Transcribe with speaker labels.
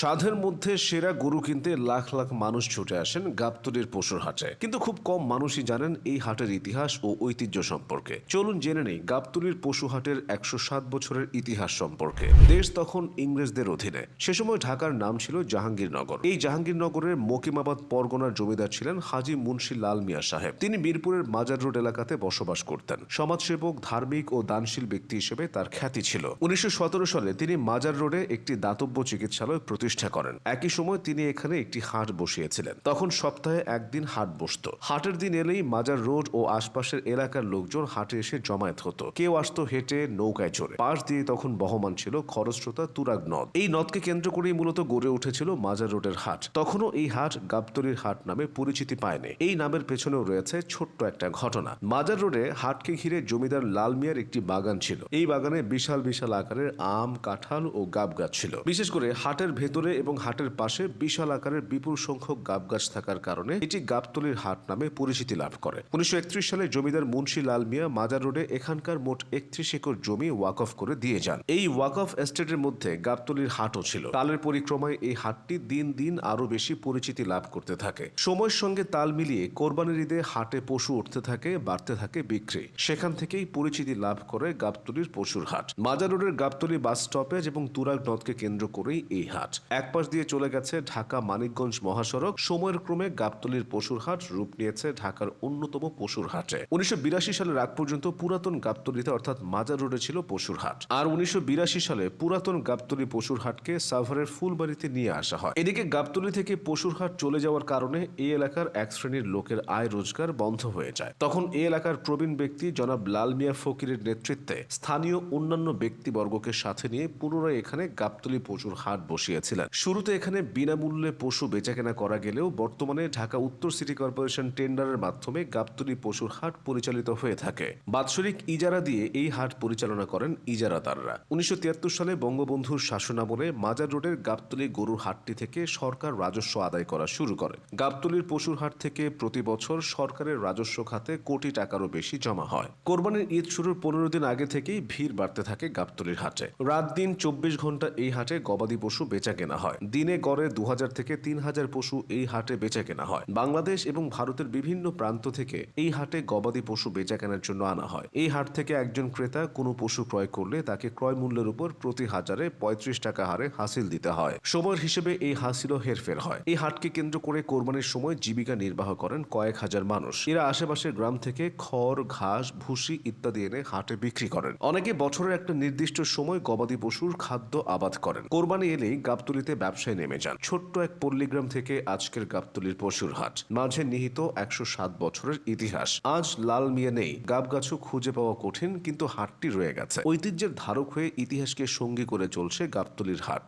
Speaker 1: সাধের মধ্যে সেরা গরু কিনতে লাখ লাখ মানুষ ছুটে আসেন গাবতলির পশুর হাটে। কিন্তু খুব কম মানুষই জানেন এই হাটের ইতিহাস ও ঐতিহ্য সম্পর্কে। চলুন জেনে নেই গাবতলির পশু হাটের একশো সাত বছরের ইতিহাস সম্পর্কে। দেশ তখন ইংরেজদের অধীনে। সে সময় ঢাকার নাম ছিল জাহাঙ্গীরনগর। এই জাহাঙ্গীরনগরের মকিমাবাদ পরগনার জমিদার ছিলেন হাজি মুন্সি লাল মিয়া সাহেব। তিনি মিরপুরের মাজার রোড এলাকাতে বসবাস করতেন। সমাজসেবক, ধার্মিক ও দানশীল ব্যক্তি হিসেবে তার খ্যাতি ছিল। উনিশশো সতেরো সালে তিনি মাজার রোডে একটি দাতব্য চিকিৎসালয় প্রতিষ্ঠা করেন। একই সময় তিনি এখানে একটি হাট বসিয়েছিলেন। তখন সপ্তাহে একদিন হাট বসত। হাটের দিন এলেই মাজার রোড ও আশপাশের এলাকার লোকজন হাটে এসে জমায়েত হতো। কেউ আসতো হেঁটে, নৌকায় চড়ে। পাশ দিয়ে তখন বহমান ছিল খরস্রোতা তুরাগ নদ। এই নদকে কেন্দ্র করেই মূলত গড়ে উঠেছিল মাজার রোডের হাট। তখনও এই হাট গাবতলির হাট নামে পরিচিতি পায়নি। এই নামের পেছনেও রয়েছে ছোট্ট একটা ঘটনা। মাজার রোডে হাটকে ঘিরে জমিদার লাল মিয়ার একটি বাগান ছিল। এই বাগানে বিশাল বিশাল আকারের আম, কাঁঠাল ও গাব গাছ ছিল। বিশেষ করে হাটের ভেতরে এবং হাটের পাশে বিশাল আকারের বিপুল সংখ্যক গাব গাছ থাকার কারণে এটি গাবতলির হাট নামে পরিচিতি লাভ করে। উনিশশো একত্রিশ সালে জমিদার মুন্সি লাল মিয়া মাজার রোডে এখানকার মোট একত্রিশ একর জমি ওয়াক অফ করে দিয়ে যান। এই ওয়াক অফ এস্টেটের মধ্যে গাবতলির হাটও ছিল। কালের পরিক্রমায় এই হাটটি দিন দিন আরও বেশি পরিচিতি লাভ করতে থাকে। সময়ের সঙ্গে তাল মিলিয়ে কোরবানির ঈদে হাটে পশু উঠতে থাকে, বাড়তে থাকে বিক্রি। সেখান থেকেই পরিচিতি লাভ করে গাবতলির পশুর হাট। মাজার রোডের গাবতলি বাস স্টপেজ এবং তুরাগ নদকে কেন্দ্র করেই এই হাট। এক পাশ দিয়ে চলে গেছে ঢাকা মানিকগঞ্জ মহাসড়ক। সময়ের ক্রমে গাবতলির পশুর হাট রূপ নিয়েছে ঢাকার অন্যতম পশুর হাটে। উনিশশো সালের আগ পর্যন্ত পুরাতন গাবতলিতে অর্থাৎ মাজার রোডে ছিল পশুর হাট। আর উনিশশো বিরাশি সালে পুরাতন গাবতলি পশুর হাটকে সাভারের ফুলবাড়িতে নিয়ে আসা হয়। এদিকে গাবতলি থেকে পশুর হাট চলে যাওয়ার কারণে এই এলাকার এক শ্রেণির লোকের আয় রোজগার বন্ধ হয়ে যায়। তখন এই এলাকার প্রবীণ ব্যক্তি জনাব লাল মিয়া ফকিরের নেতৃত্বে স্থানীয় অন্যান্য ব্যক্তিবর্গকে সাথে নিয়ে পুনরায় এখানে গাবতলি পশুর হাট বসিয়েছিলেন শুরুতে এখানে বিনামূল্যে পশু বেচাকেনা করা গেলেও বর্তমানে ঢাকা উত্তর সিটি কর্পোরেশন টেন্ডারের মাধ্যমে গাবতলি পশুর হাট পরিচালিত হয়ে থাকে। বাৎসরিক ইজারা দিয়ে এই হাট পরিচালনা করেন ইজারাদাররা। উনিশশো সালে বঙ্গবন্ধুর শাসনামলে মাজার রোডের গাবতলি গরুর হাটটি থেকে সরকার রাজস্ব আদায় করা শুরু করে। গাবতলির পশুর হাট থেকে প্রতি বছর সরকারের রাজস্ব খাতে কোটি টাকারও বেশি জমা হয়। কোরবানির ঈদ শুরুর পনেরো দিন আগে থেকেই ভিড় বাড়তে থাকে গাবতলির হাটে। রাত দিন চব্বিশ ঘণ্টা এই হাটে গবাদি পশু বেচা কেনা হয়। দিনে গড়ে দু হাজার থেকে তিন হাজার পশু এই হাটে বেচা কেনা হয়। বাংলাদেশ এবং ভারতের বিভিন্ন প্রান্ত থেকে এই হাটে গবাদি পশু বেচা কেনার জন্য আনা হয়। এই হাট থেকে একজন ক্রেতা কোনো পশু ক্রয় করলে তাকে ক্রয় মূল্যের উপর প্রতি হাজারে পঁয়ত্রিশ টাকা হারে হাসিল দিতে হয়। সময়ের হিসেবে এই হাসিলও হেরফের হয়। এই হাটকে কেন্দ্র করে কোরবানির সময় জীবিকা নির্বাহ করেন কয়েক হাজার মানুষ। এরা আশেপাশের গ্রাম থেকে খড়, ঘাস, ভুসি ইত্যাদি এনে হাটে বিক্রি করেন। অনেকে বছরের একটা নির্দিষ্ট সময় গবাদি পশুর খাদ্য আবাদ করেন। কোরবানি এলেই গাবতলিতে ব্যবসায় নেমে যান। ছোট্ট এক পল্লীগ্রাম থেকে আজকের গাবতলির পশুর হাট। মাঝে নিহিত একশো সাত বছরের ইতিহাস। আজ লাল মিয়া নেই। গাবগাছু খুঁজে পাওয়া কঠিন, কিন্তু হাটটি রয়ে গেছে। ঐতিহ্যের ধারক হয়ে ইতিহাসকে সঙ্গী করে চলছে গাবতলির হাট।